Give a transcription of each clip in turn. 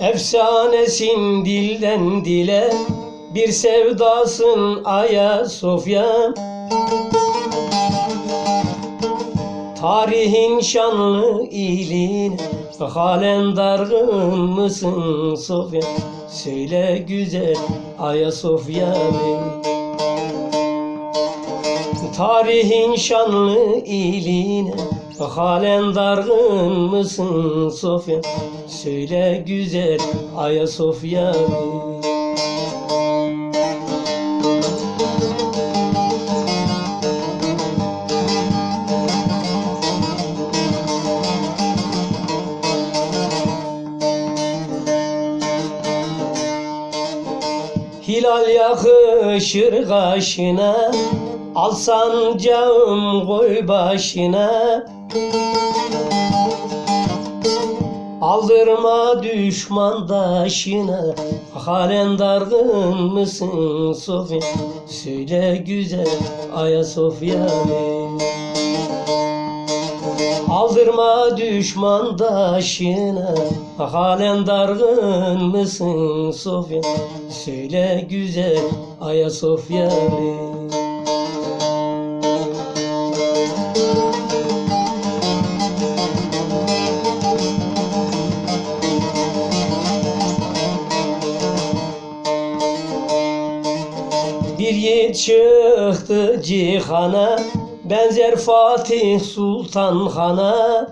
Efsanesin dilden dile Bir sevdasın Ayasofya Tarihin şanlı ilin Halen dargın mısın Sofya? Söyle güzel Ayasofya Bey Tarihin şanlı iline Halen dargın mısın Sofya? Söyle güzel Ayasofya Hilal yakışır kaşına Al sancağım koy başına Aldırma düşman daşına Halen dargın mısın Sofya? Söyle güzel Ayasofya. Bey Aldırma düşman daşına Halen dargın mısın Sofya? Söyle güzel Ayasofya. Bey Bir yiğit çıktı cihana Benzer Fatih Sultan Han'a.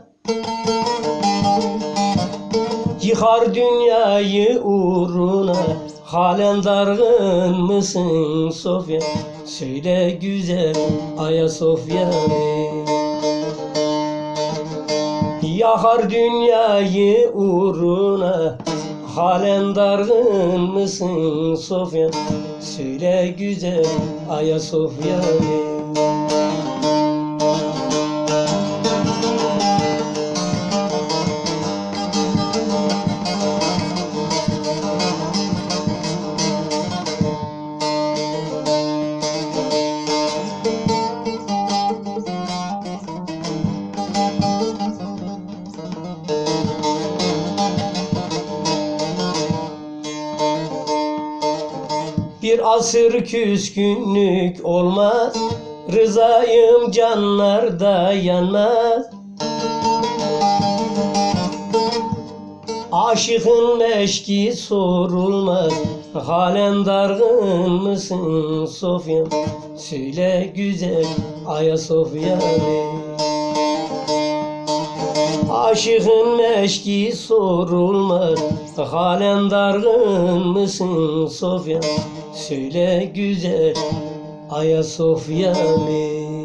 Yıkar dünyayı uğruna Halen dargın mısın Sofya? Söyle güzel Ayasofya. Yakar dünyayı uğruna Halen dargın mısın Sofya Söyle güzel Ayasofya Bey Bir asır küskünlük olmaz Rızayım canlarda yanmaz. Aşıkın meşki sorulmaz Halen dargın mısın Sofya Söyle güzel Ayasofya Bey Aşıkın meşki sorulmaz. Halen dargın mısın Sofya Söyle güzel Ayasofya Bey